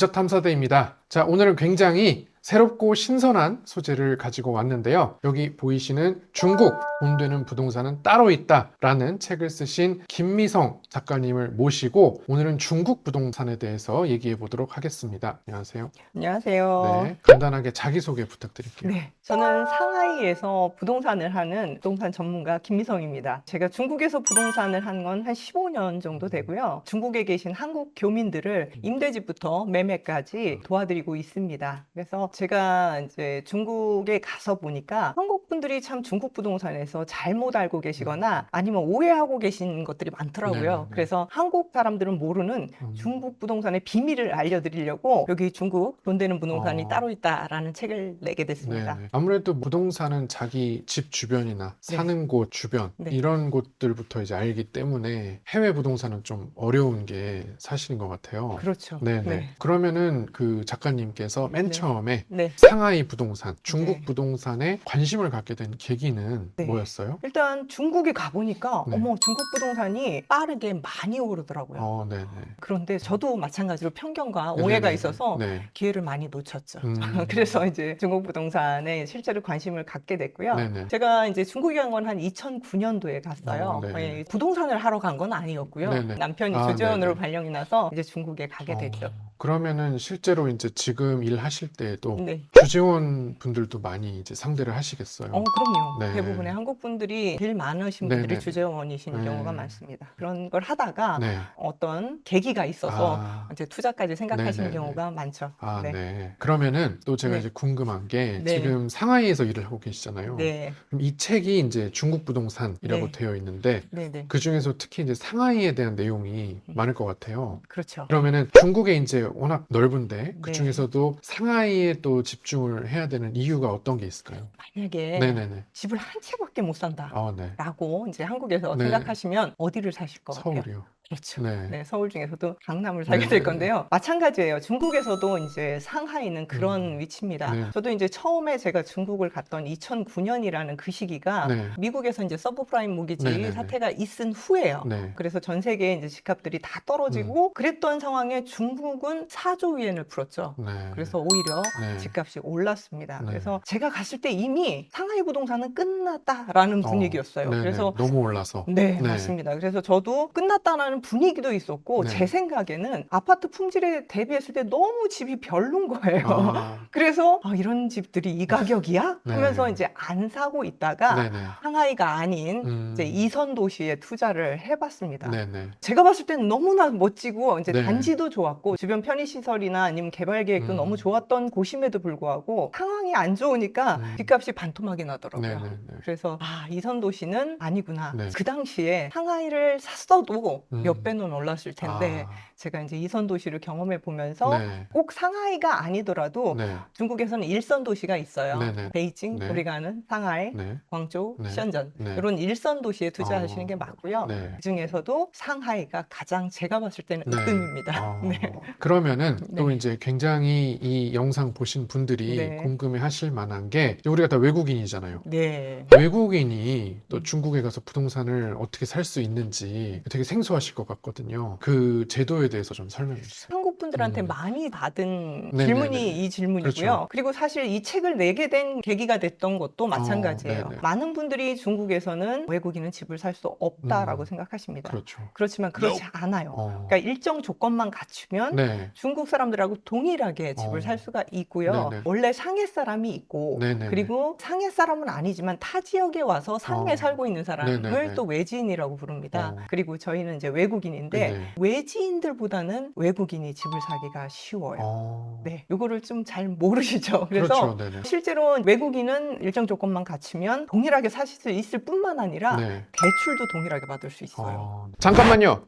부자탐사대입니다. 자, 오늘은 굉장히 새롭고 신선한 소재를 가지고 왔는데요. 여기 보이시는 중국 돈 되는 부동산은 따로 있다 라는 책을 쓰신 김미성 작가님을 모시고 오늘은 중국 부동산에 대해서 얘기해 보도록 하겠습니다. 안녕하세요. 안녕하세요. 네, 간단하게 자기소개 부탁드릴게요. 네, 저는 상하이에서 부동산을 하는 부동산 전문가 김미성입니다. 제가 중국에서 부동산을 한 건 한 15년 정도 되고요. 중국에 계신 한국 교민들을 임대집부터 매매까지 도와드리고 있습니다. 그래서 제가 이제 중국에 가서 보니까 한국 분들이 참 중국 부동산에서 잘못 알고 계시거나 아니면 오해하고 계신 것들이 많더라고요. 그래서 한국 사람들은 모르는 음. 중국 부동산의 비밀을 알려드리려고 여기 중국 돈 되는 부동산이 어. 따로 있다라는 책을 내게 됐습니다. 네, 네. 아무래도 부동산은 자기 집 주변이나 네. 사는 곳 주변 네. 이런 곳들부터 이제 알기 때문에 해외 부동산은 좀 어려운 게 사실인 것 같아요. 그렇죠. 네네. 네. 그러면은 그 작가님께서 맨 네. 처음에 네. 상하이 부동산, 중국 네. 부동산에 관심을 갖게 된 계기는 네. 뭐였어요? 일단 중국에 가보니까 네. 어머 중국 부동산이 빠르게 많이 오르더라고요. 어, 네네. 그런데 저도 마찬가지로 편견과 네네네. 오해가 있어서 네. 기회를 많이 놓쳤죠. 음. 그래서 이제 중국 부동산에 실제로 관심을 갖게 됐고요. 네네. 제가 이제 중국에 간 건 한 2009년도에 갔어요. 어. 예, 부동산을 하러 간 건 아니었고요. 네네. 남편이 아, 주재원으로. 발령이 나서 이제 중국에 가게 됐죠. 어, 그러면은 실제로 이제 지금 일하실 때에도 네. 주재원 분들도 많이 이제 상대를 하시겠어요. 어, 그럼요. 네. 대부분의 한국 분들이 일 많으신. 분들이 주재원이신 네. 경우가 많습니다. 그런 걸 하다가 네. 어떤 계기가 있어서 아, 이제 투자까지 생각하시는 네네네. 경우가 많죠. 아, 네. 네. 그러면은 또 제가 네. 이제 궁금한 게 네. 지금 상하이에서 일을 하고 계시잖아요. 네, 그럼 이 책이 이제 중국 부동산이라고 네. 되어 있는데 네, 네, 그 중에서 특히 이제 상하이에 대한 내용이 음. 많을 것 같아요. 그렇죠. 그러면은 중국에 이제 워낙 넓은데 그 네. 중에서도 상하이에 또 집중을 해야 되는 이유가 어떤 게 있을까요? 만약에 네네네. 집을 한 채밖에 못 산다. 아, 네. 라고 이제 한국에서 네. 생각하시면 어디를 사실 것 같아요? 서울이요. 그렇죠. 네. 네, 서울 중에서도 강남을 살게 네, 될 네, 건데요. 마찬가지예요. 중국에서도 이제 상하이는 그런 위치입니다. 네. 저도 이제 처음에 제가 중국을 갔던 2009년이라는 그 시기가 네. 미국에서 이제 서브프라임 모기지 네, 네, 네. 사태가 있은 후에요. 네. 그래서 전 세계에 이제 집값들이 다 떨어지고 음. 그랬던 상황에 중국은 4조 위엔을 풀었죠. 네. 그래서 오히려 네. 집값이 올랐습니다. 네. 그래서 제가 갔을 때 이미 상하이 부동산은 끝났다라는 어, 분위기였어요. 네네. 그래서 너무 올라서. 네, 네. 맞습니다. 그래서 저도 끝났다라는 분위기도 있었고 네. 제 생각에는 아파트 품질에 대비했을 때 너무 집이 별론 거예요. 아, 그래서 아, 이런 집들이 이 가격이야? 네. 하면서 이제 안 사고 있다가 네네. 상하이가 아닌 음, 이제 이선 도시에 투자를 해봤습니다. 네네. 제가 봤을 때는 너무나 멋지고 이제 네. 단지도 좋았고 주변 편의 시설이나 아니면 개발 계획도 음. 너무 좋았던 곳임에도 불구하고 상황이 안 좋으니까 음. 집값이 반토막이 나더라고요. 네네네. 그래서 아 이선 도시는 아니구나. 네. 그 당시에 상하이를 샀어도 음. 몇 배는 올랐을 텐데 아, 제가 이제 이선 도시를 경험해 보면서 네. 꼭 상하이가 아니더라도 네. 중국에서는 일선 도시가 있어요. 네 네. 베이징, 네. 우리가 아는 상하이, 네. 광저우, 네. 시언전 네. 이런 일선 도시에 투자하시는 어. 게 맞고요. 네. 그 중에서도 상하이가 가장 제가 봤을 때는 네. 으뜸입니다. 아, 네. 그러면은 또 네. 이제 굉장히 이 영상 보신 분들이 네. 궁금해 하실 만한 게 우리가 다 외국인이잖아요. 네. 외국인이 또 음. 중국에 가서 부동산을 어떻게 살 수 있는지 되게 생소하실 것 같거든요. 그 제도에 대해서 좀 설명해 주세요. 한국 분들한테 음. 많이 받은 네네네. 질문이 이 질문이고요. 그렇죠. 그리고 사실 이 책을 내게 된 계기가 됐던 것도 마찬가지예요. 네네. 많은 분들이 중국에서는 외국인은 집을 살 수 없다라고 음. 생각하십니다. 그렇죠. 그렇지만 그렇지 않아요. 어. 그러니까 일정 조건만 갖추면 네. 중국 사람들하고 동일하게 집을 어. 살 수가 있고요. 네네. 원래 상해 사람이 있고 네네. 그리고 상해 사람은 아니지만 타 지역에 와서 상해 어. 살고 있는 사람을 네네네. 또 외지인이라고 부릅니다. 어. 그리고 저희는 이제 외국인인데 네. 외지인들보다는 외국인이 집을 사기가 쉬워요. 어. 네, 요거를 좀 잘 모르시죠. 그래서 그렇죠. 실제로 외국인은 일정 조건만 갖추면 동일하게 사실 수 있을 뿐만 아니라 네. 대출도 동일하게 받을 수 있어요. 어. 잠깐만요.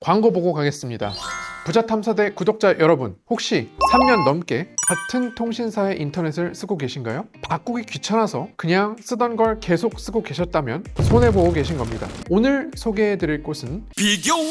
광고 보고 가겠습니다. 부자 탐사대 구독자 여러분, 혹시 3년 넘게 같은 통신사의 인터넷을 쓰고 계신가요? 바꾸기 귀찮아서 그냥 쓰던 걸 계속 쓰고 계셨다면 손해보고 계신 겁니다. 오늘 소개해드릴 곳은 비교원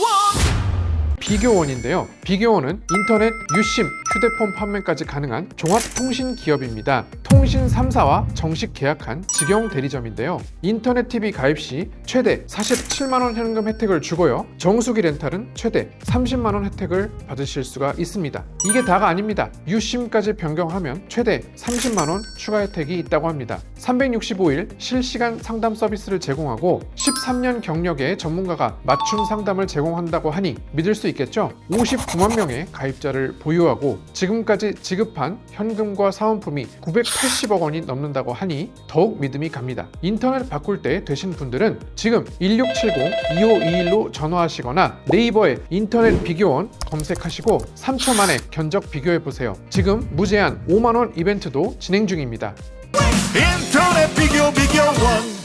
비교원인데요. 비교원은 인터넷 유심 휴대폰 판매까지 가능한 종합통신 기업입니다. 통신 3사와 정식 계약한 직영 대리점인데요. 인터넷 TV 가입 시 최대 47만 원 현금 혜택을 주고요. 정수기 렌탈은 최대 30만 원 혜택을 받으실 수가 있습니다. 이게 다가 아닙니다. 유심까지 변경하면 최대 30만 원 추가 혜택이 있다고 합니다. 365일 실시간 상담 서비스를 제공하고 13년 경력의 전문가가 맞춤 상담을 제공한다고 하니 믿을 수 있겠죠? 59만 명의 가입자를 보유하고 지금까지 지급한 현금과 사은품이 980억 원이 넘는다고 하니 더욱 믿음이 갑니다. 인터넷 바꿀 때 되신 분들은 지금 1670-2521로 전화하시거나 네이버에 인터넷 비교원 검색하시고 3초 만에 견적 비교해 보세요. 지금 무제한 5만 원 이벤트도 진행 중입니다. 인터넷 비교 비교 원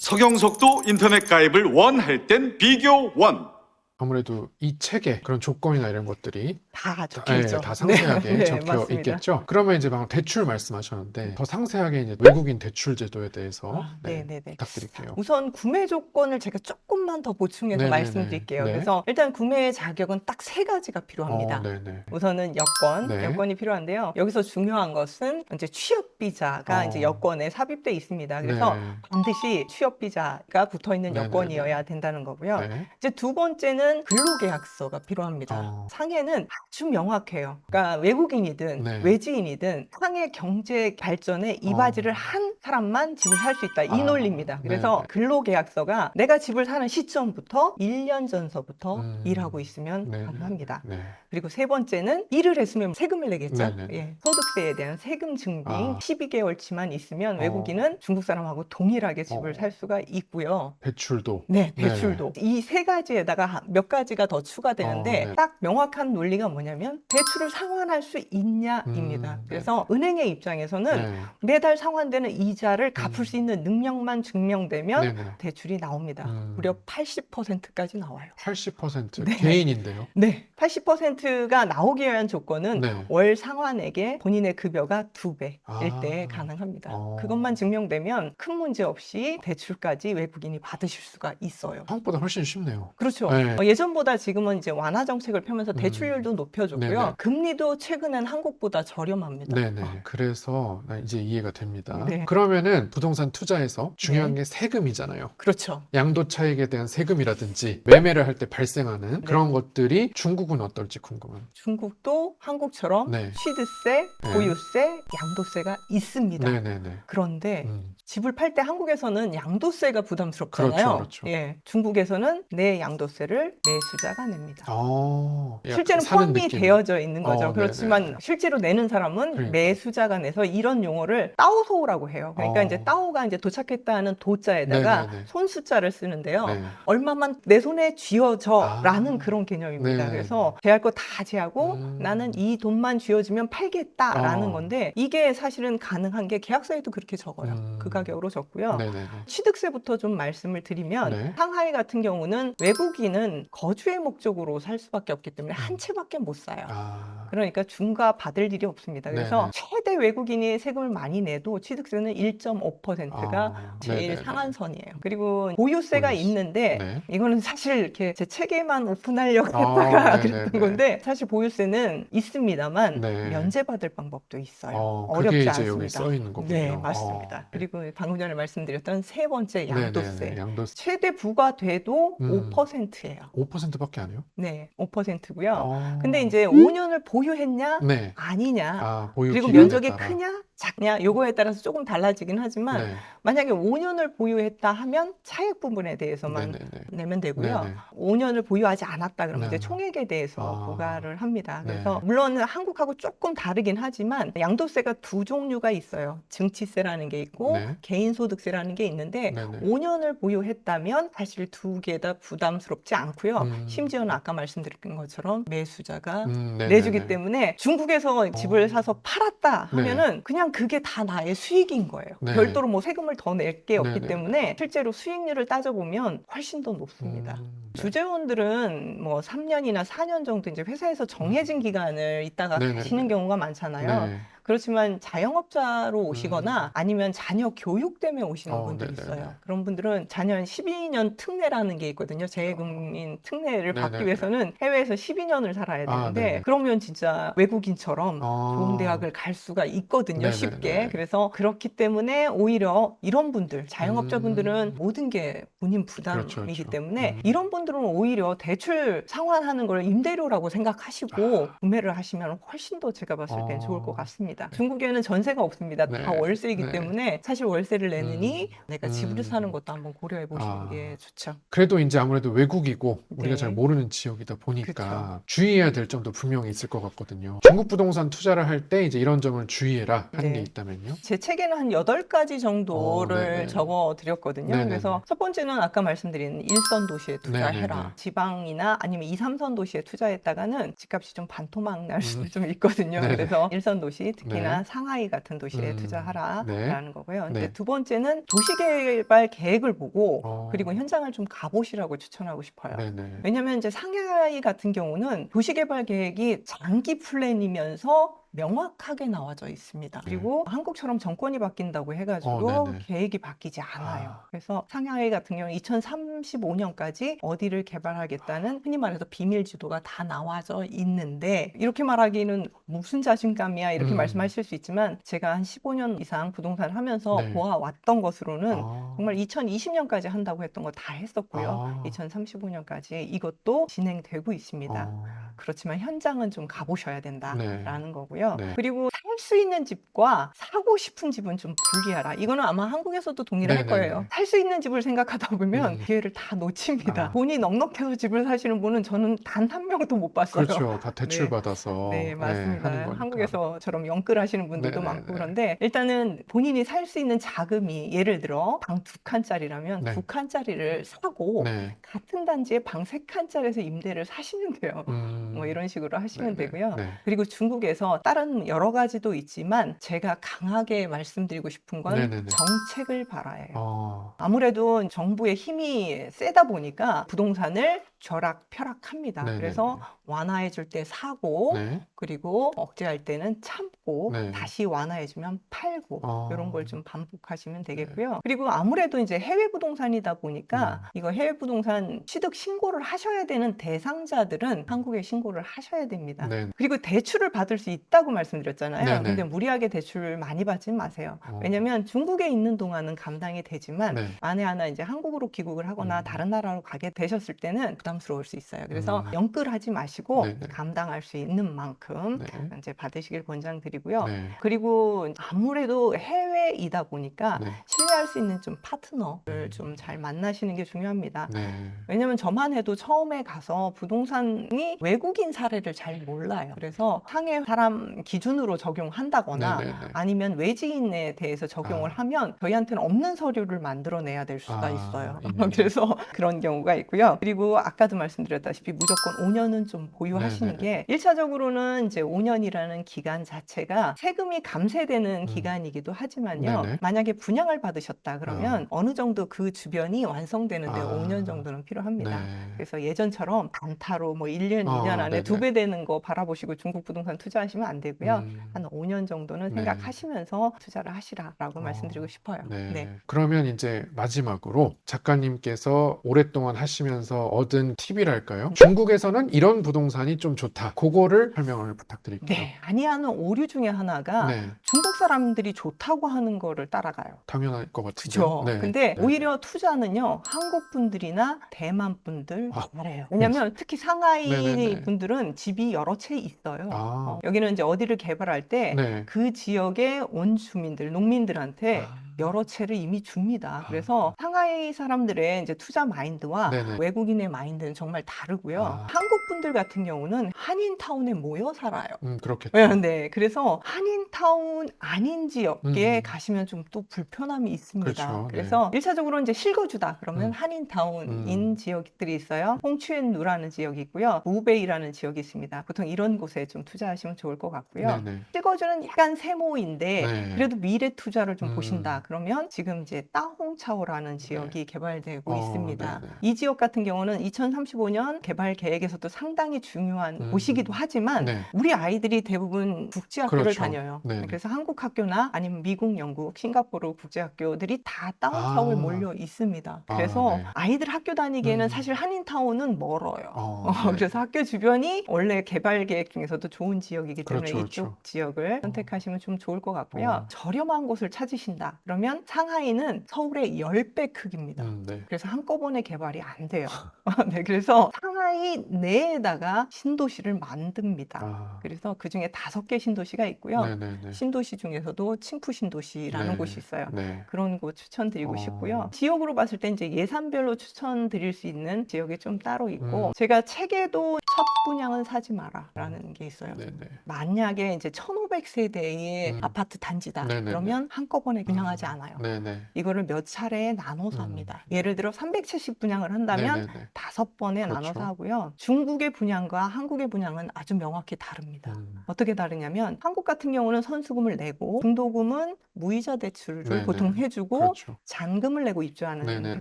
서경석도 인터넷 가입을 원할 땐 비교 원. 아무래도 이 책에 그런 조건이나 이런 것들이 다 예, 적혀있죠. 다 상세하게 네, 적혀 맞습니다. 있겠죠. 그러면 이제 방금 대출 말씀하셨는데 더 상세하게 이제 외국인 대출 제도에 대해서 아, 네, 네네네. 부탁드릴게요. 우선 구매 조건을 제가 조금만 더 보충해서 네네네. 말씀드릴게요. 네. 그래서 일단 구매 자격은 딱 세 가지가 필요합니다. 어, 네네. 우선은 여권, 네. 여권이 필요한데요. 여기서 중요한 것은 이제 취업 비자가 어. 이제 여권에 삽입돼 있습니다. 그래서 네. 반드시 취업 비자가 붙어 있는 네네네. 여권이어야 된다는 거고요. 네. 이제 두 번째는 근로계약서가 필요합니다. 어. 상해는 아주 명확해요. 그러니까 외국인이든 네. 외지인이든 상해 경제 발전에 이바지를 어. 한 사람만 집을 살 수 있다. 이 아, 논리입니다. 그래서 네네. 근로계약서가 내가 집을 사는 시점부터 1년 전서부터 음. 일하고 있으면 네네. 가능합니다. 네. 그리고 세 번째는 일을 했으면 세금을 내겠죠. 네네. 예, 소득세에 대한 세금 증빙 아. 12개월치만 있으면 어. 외국인은 중국 사람하고 동일하게 집을 어. 살 수가 있고요. 대출도 네, 네. 대출도. 이 세 가지에다가 한- 몇 가지가 더 추가되는데 어, 네. 딱 명확한 논리가 뭐냐면 대출을 상환할 수 있냐입니다. 음, 네. 그래서 은행의 입장에서는 네. 매달 상환되는 이자를 갚을 음. 수 있는 능력만 증명되면 네 네. 대출이 나옵니다. 음. 무려 80%까지 나와요. 80% 네. 개인인데요. 네. 80%가 나오기 위한 조건은 네. 월 상환액의 본인의 급여가 두 배일 아. 때 가능합니다. 어. 그것만 증명되면 큰 문제 없이 대출까지 외국인이 받으실 수가 있어요. 한국보다 훨씬 쉽네요. 그렇죠. 네. 어, 예전보다 지금은 이제 완화 정책을 펴면서 음. 대출률도 높여줬고요. 네네. 금리도 최근엔 한국보다 저렴합니다. 네네. 어. 그래서 나 이제 이해가 됩니다. 네. 그러면은 부동산 투자에서 중요한 네. 게 세금이잖아요. 그렇죠. 양도 차익에 대한 세금이라든지 매매를 할 때 발생하는 그런 것들이 중국은 어떨지 궁금한. 중국도 한국처럼 네. 취득세, 네. 보유세, 양도세가 있습니다. 네네네. 그런데 음. 집을 팔 때 한국에서는 양도세가 부담스럽잖아요. 그렇죠, 그렇죠. 예, 중국에서는 내 양도세를 매수자가 냅니다. 어, 약간 실제로 사는 포함이 느낌. 되어져 있는 거죠. 어, 그렇지만 네네. 실제로 내는 사람은 그러니까. 매수자가 내서 이런 용어를 따오소라고 해요. 그러니까 어. 이제 따오가 이제 도착했다 하는 도자에다가 네네네. 손숫자를 쓰는데요. 네. 얼마만 내 손에 쥐어져라는 아. 그런 개념입니다. 네네네. 그래서 제할 거 다 제하고 음. 나는 이 돈만 쥐어주면 팔겠다라는 어. 건데 이게 사실은 가능한 게 계약서에도 그렇게 적어요. 음. 그 가격으로 적고요. 네네네. 취득세부터 좀 말씀을 드리면 네. 상하이 같은 경우는 외국인은 거주의 목적으로 살 수밖에 없기 때문에 한 채밖에 못 사요. 아, 그러니까 중과 받을 일이 없습니다. 그래서 네네. 최대 외국인이 세금을 많이 내도 취득세는 1.5%가 아, 제일 네네네. 상한선이에요. 그리고 보유세가 보유세. 있는데 네. 이거는 사실 이렇게 제 책에만 오픈하려고 아, 했다가 네네네. 그랬던 건데 사실 보유세는 있습니다만 네. 면제받을 방법도 있어요. 어, 이제 않습니다. 네, 맞습니다. 어. 그리고 방금 전에 말씀드렸던 세 번째 양도세. 네네네. 양도세 최대 부과돼도 음. 5%예요. 5%밖에 안 해요? 네, 5%고요. 어. 근데 이제 5년을 보유했냐 네. 아니냐 아, 보유 그리고 기간에 면적이 따라. 크냐 작냐 요거에 따라서 조금 달라지긴 하지만 네. 만약에 5년을 보유했다 하면 차액 부분에 대해서만 네네네. 내면 되고요. 네네. 5년을 보유하지 않았다 그러면 이제 네. 총액에 대해서 아. 부과를 합니다. 네. 그래서 물론 한국하고 조금 다르긴 하지만 양도세가 두 종류가 있어요. 증치세라는 게 있고 네. 개인소득세라는 게 있는데 네네. 5년을 보유했다면 사실 두 개 다 부담스럽지 않고 요. 음. 심지어는 아까 말씀드린 것처럼 매수자가 음, 네네네. 내주기 때문에 중국에서 집을 어. 사서 팔았다 네. 하면은 그냥 그게 다 나의 수익인 거예요. 네. 별도로 뭐 세금을 더 낼 게 없기 네네. 때문에 실제로 수익률을 따져보면 훨씬 더 높습니다. 음, 네. 주재원들은 뭐 3년이나 4년 정도 이제 회사에서 정해진 기간을 있다가 네네네. 가시는 경우가 많잖아요. 네. 그렇지만 자영업자로 오시거나 아니면 자녀 교육 때문에 오시는 음. 어, 분들이 네네네. 있어요. 그런 분들은 자녀 12년 특례라는 게 있거든요. 재외국민 특례를 받기 네네네. 위해서는 해외에서 12년을 살아야 아, 되는데 네네. 그러면 진짜 외국인처럼 아. 좋은 대학을 갈 수가 있거든요. 네네네. 쉽게. 그래서 그렇기 때문에 오히려 이런 분들, 자영업자분들은 음. 모든 게 본인 부담이기 그렇죠, 그렇죠. 때문에 음. 이런 분들은 오히려 대출 상환하는 걸 임대료라고 생각하시고 구매를 하시면 훨씬 더 제가 봤을 땐 아. 좋을 것 같습니다. 중국에는 전세가 없습니다. 네. 다 월세이기 네. 때문에 사실 월세를 내느니 음. 내가 집을 음. 사는 것도 한번 고려해 보시는 아. 게 좋죠. 그래도 이제 아무래도 외국이고 우리가 네. 잘 모르는 지역이다 보니까 그쵸. 주의해야 될 점도 분명히 있을 것 같거든요. 중국 부동산 투자를 할 때 이제 이런 점을 주의해라 하는 네. 게 있다면요. 제 책에는 한 8가지 정도를 어, 네네. 적어 드렸거든요. 네네네. 그래서 첫 번째는 아까 말씀드린 일선 도시에 투자해라. 네네네. 지방이나 아니면 2, 3선 도시에 투자했다가는 집값이 좀 반토막 날 수도 음. 좀 있거든요. 네네. 그래서 일선 도시, 특히 나 네. 상하이 같은 도시에 음. 투자하라라는 네. 거고요. 근데 네. 두 번째는 도시개발 계획을 보고 어. 그리고 현장을 좀 가보시라고 추천하고 싶어요. 네네. 왜냐면 이제 상하이 같은 경우는 도시개발 계획이 장기 플랜이면서 명확하게 나와져 있습니다. 그리고 한국처럼 정권이 바뀐다고 해가지고 네. 어, 네네. 계획이 바뀌지 않아요. 아. 그래서 상하이 같은 경우는 2035년까지 어디를 개발하겠다는 흔히 말해서 비밀 지도가 다 나와져 있는데 이렇게 말하기는 무슨 자신감이야 이렇게 음. 말씀하실 수 있지만 제가 한 15년 이상 부동산을 하면서 네. 보아왔던 것으로는 아. 정말 2020년까지 한다고 했던 거 다 했었고요. 아. 2035년까지 이것도 진행되고 있습니다. 어. 그렇지만 현장은 좀 가보셔야 네. 된다라는 거고요. 네. 그리고 살 수 있는 집과 사고 싶은 집은 좀 분리하라. 이거는 아마 한국에서도 동일할 네네네. 거예요. 살수 있는 집을 생각하다 보면 음. 기회를 다 놓칩니다. 아. 돈이 넉넉해서 집을 사시는 분은 저는 단 한 명도 못 봤어요. 그렇죠. 다 대출 네. 받아서 네, 맞습니다. 하는 거니까. 한국에서처럼 영끌하시는 분들도 네네네. 많고 그런데 일단은 본인이 살 수 있는 자금이 예를 들어 방 두 칸짜리라면 네. 두 칸짜리를 사고 네. 같은 단지에 방 세 칸짜리에서 임대를 사시면 돼요. 음. 뭐 이런 식으로 하시면 네네. 되고요. 네. 그리고 중국에서 다른 여러 가지도 있지만 제가 강하게 말씀드리고 싶은 건 네네네. 정책을 바라예요. 어. 아무래도 정부의 힘이 세다 보니까 부동산을 벼락 펴락합니다. 네네네. 그래서 완화해 줄 때 사고 네. 그리고 억제할 때는 참고 네. 다시 완화해 주면 팔고 어. 이런 걸 좀 반복하시면 네. 되겠고요. 그리고 아무래도 이제 해외 부동산이다 음. 보니까 이거 해외 부동산 취득 신고를 하셔야 되는 대상자들은 한국에 신고 를 하셔야 됩니다. 네. 그리고 대출을 받을 수 있다고 말씀드렸잖아요. 네네. 근데 무리하게 대출 많이 받지 마세요. 어. 왜냐면 중국에 있는 동안은 감당이 되지만 네. 만에 하나 이제 한국으로 귀국을 하거나 음. 다른 나라로 가게 되셨을 때는 부담스러울 수 있어요. 그래서 음. 영끌하지 마시고 네네. 감당할 수 있는 만큼 네. 이제 받으시길 권장드리고요. 네. 그리고 아무래도 해외이다 보니까 네. 신뢰할 수 있는 좀 파트너를 좀잘 만나시는 게 중요합니다. 네. 왜냐면 저만 해도 처음에 가서 부동산이 외국 인 사례를 잘 몰라요. 그래서 상해 사람 기준으로 적용한다거나 네네네. 아니면 외지인에 대해서 적용을 아. 하면 저희한테는 없는 서류를 만들어내야 될 수가 아, 있어요. 있네요. 그래서 그런 경우가 있고요. 그리고 아까도 말씀드렸다시피 무조건 5년은 좀 보유하시는 네네. 게 1차적으로는 이제 5년이라는 기간 자체가 세금이 감세되는 음. 기간이기도 하지만요. 네네. 만약에 분양을 받으셨다 그러면 아. 어느 정도 그 주변이 완성되는데 아. 5년 정도는 필요합니다. 네. 그래서 예전처럼 단타로 뭐 1년, 어, 2년 안에 네네. 두배 되는 거 바라보시고 중국 부동산 투자하시면 안 되고요. 음. 한 5년 정도는 네. 생각하시면서 투자를 하시라라고 어, 말씀드리고 싶어요. 네. 네. 그러면 이제 마지막으로 작가님께서 오랫동안 하시면서 얻은 팁이랄까요? 중국에서는 이런 부동산이 좀 좋다. 그거를 설명을 부탁드릴게요. 네, 아니하는 오류 중에 하나가 네. 중국 사람들이 좋다고 하는 거를 따라가요. 당연할 것 같은데. 그렇죠. 네. 근데 네. 오히려 투자는요 한국 분들이나 대만 분들 아. 잘해요. 왜냐하면 특히 상하이 네 네 네. 분들은 집이 여러 채 있어요. 아. 어, 여기는 이제 어디를 개발할 때 네. 그 지역의 원주민들, 농민들한테 아. 여러 채를 이미 줍니다. 아. 그래서 상하이 사람들의 이제 투자 마인드와 네네. 외국인의 마인드는 정말 다르고요. 아. 한국 분들 같은 경우는 한인타운에 모여 살아요. 음, 그렇겠죠. 네, 네. 그래서 한인타운 아닌 지역에 음. 가시면 좀 또 불편함이 있습니다. 그렇죠. 네. 그래서 일차적으로 이제 실거주다 그러면 음. 한인타운인 음. 지역들이 있어요. 홍추엔누라는 지역이 있고요. 우베이라는 지역이 있습니다. 보통 이런 곳에 좀 투자하시면 좋을 것 같고요. 네네. 실거주는 약간 세모인데 네. 그래도 미래 투자를 좀 음. 보신다. 그러면 지금 이제 따홍차오라는 지역이 개발되고 어, 있습니다. 네네. 이 지역 같은 경우는 2035년 개발 계획에서도 상당히 중요한 음. 곳이기도 하지만 네. 우리 아이들이 대부분 국제학교를 그렇죠. 다녀요. 네네. 그래서 한국 학교나 아니면 미국, 영국, 싱가포르 국제학교들이 다 따운타운에 아. 몰려 있습니다. 아, 그래서 네. 아이들 학교 다니기에는 음. 사실 한인타운은 멀어요. 어, 어, 네. 그래서 학교 주변이 원래 개발 계획 중에서도 좋은 지역이기 때문에 그렇죠, 이쪽 그렇죠. 지역을 선택하시면 좀 좋을 것 같고요. 어. 저렴한 곳을 찾으신다. 그러면 상하이는 서울의 10배 크기입니다. 음, 네. 그래서 한꺼번에 개발이 안 돼요. 네, 그래서 상하이 내에다가 신도시를 만듭니다. 아, 그래서 그 중에 다섯 개 신도시가 있고요. 네 네 네. 신도시 중에서도 칭푸 신도시라는 네. 곳이 있어요. 네. 그런 곳 추천드리고 어. 싶고요. 지역으로 봤을 때 이제 예산별로 추천드릴 수 있는 지역이 좀 따로 있고 음. 제가 책에도 첫 분양은 사지 마라라는 게 있어요. 네네. 만약에 이제 1,500세대의 음. 아파트 단지다. 네네네. 그러면 한꺼번에 분양하지 않아요. 네네. 이거를 몇 차례에 나눠서 음. 합니다. 예를 들어 370 분양을 한다면. 다섯 번에 그렇죠. 나눠서 하고요. 중국의 분양과 한국의 분양은 아주 명확히 다릅니다. 음, 어떻게 다르냐면 한국 같은 경우는 선수금을 내고 중도금은 무이자 대출을 네네. 보통 해주고 그렇죠. 잔금을 내고 입주하는 네네네.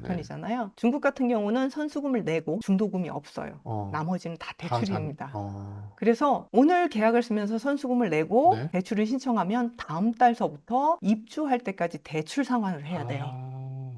패턴이잖아요. 중국 같은 경우는 선수금을 내고 중도금이 없어요. 어, 나머지는 다다 잔- 대출입니다. 어, 그래서 오늘 계약을 쓰면서 선수금을 내고 네. 대출을 신청하면 다음 달서부터 입주할 때까지 대출 상환을 해야 돼요.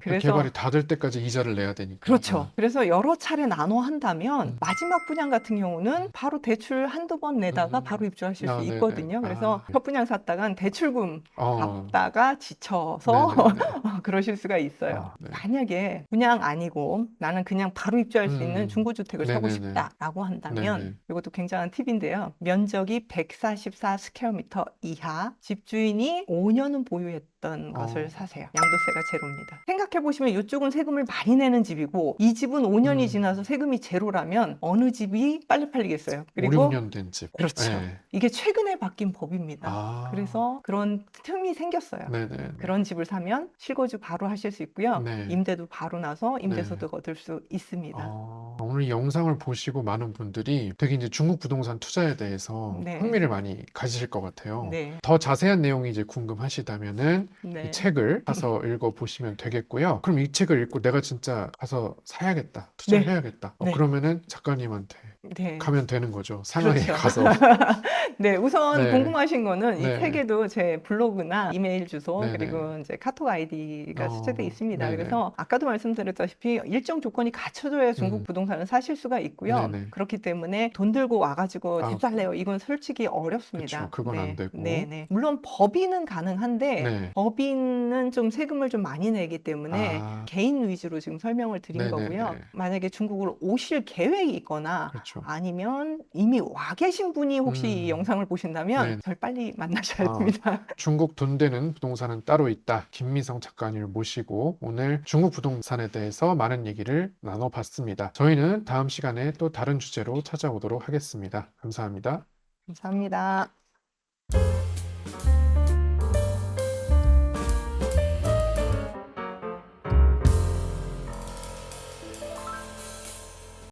아, 그래서- 개발이 다 될 때까지 이자를 내야 되니까. 그렇죠. 그래서 여러 차례 나눠 한다면 음. 마지막 분양 같은 경우는 바로 대출 한두 번 내다가 음. 바로 입주하실 아, 수 네네. 있거든요. 그래서 아, 네. 첫 분양 샀다간 대출금 어, 갚다가 지쳐서. 그러실 수가 있어요. 아, 네. 만약에 분양 아니고 나는 그냥 바로 입주할 수 음. 있는 중고주택을 사고 네네네. 싶다라고 한다면 네네. 이것도 굉장한 팁인데요. 면적이 144 스퀘어미터 이하, 집주인이 5년은 보유했던 어. 것을 사세요. 양도세가 제로입니다. 생각 해 보시면 이쪽은 세금을 많이 내는 집이고 이 집은 5년이 음. 지나서 세금이 제로라면 어느 집이 빨리 팔리겠어요. 5, 그리고 6년 된 집. 그렇죠. 네. 이게 최근에 바뀐 법입니다. 아, 그래서 그런 틈이 생겼어요. 네네. 그런 집을 사면 실거주 바로 하실 수 있고요. 네. 임대도 바로 나서 임대소득 얻을 수 있습니다. 아, 오늘 이 영상을 보시고 많은 분들이 되게 이제 중국 부동산 투자에 대해서 네. 흥미를 많이 가지실 것 같아요. 네. 더 자세한 내용이 이제 궁금하시다면은 네. 이 책을 사서 읽어 보시면 되겠고요. 그럼 이 책을 읽고 내가 진짜 가서 사야겠다, 투자를 네. 해야겠다. 어, 네. 그러면은 작가님한테 네. 가면 되는 거죠. 상하이 그렇죠. 가서. 네, 우선 네. 궁금하신 거는 네. 이 책에도 제 블로그나 이메일 주소 네네. 그리고 이제 카톡 아이디가 어, 수제돼 있습니다. 네네. 그래서 아까도 말씀드렸다시피 일정 조건이 갖춰져야 중국 음. 부동산을 사실 수가 있고요. 네네. 그렇기 때문에 돈 들고 와가지고 아, 집 살래요. 이건 솔직히 어렵습니다. 그쵸, 그건 안 되고. 네, 네. 물론 법인은 가능한데 네. 법인은 좀 세금을 좀 많이 내기 때문에 아. 개인 위주로 지금 설명을 드린 네네네. 거고요. 만약에 중국으로 오실 계획이 있거나 그렇죠. 아니면 이미 와 계신 분이 혹시 음. 이 영상을 보신다면 네. 절 빨리 만나셔야 아. 됩니다. 중국 돈 되는 부동산은 따로 있다. 김미성 작가님을 모시고 오늘 중국 부동산에 대해서 많은 얘기를 나눠봤습니다. 저희는 다음 시간에 또 다른 주제로 찾아오도록 하겠습니다. 감사합니다. 감사합니다.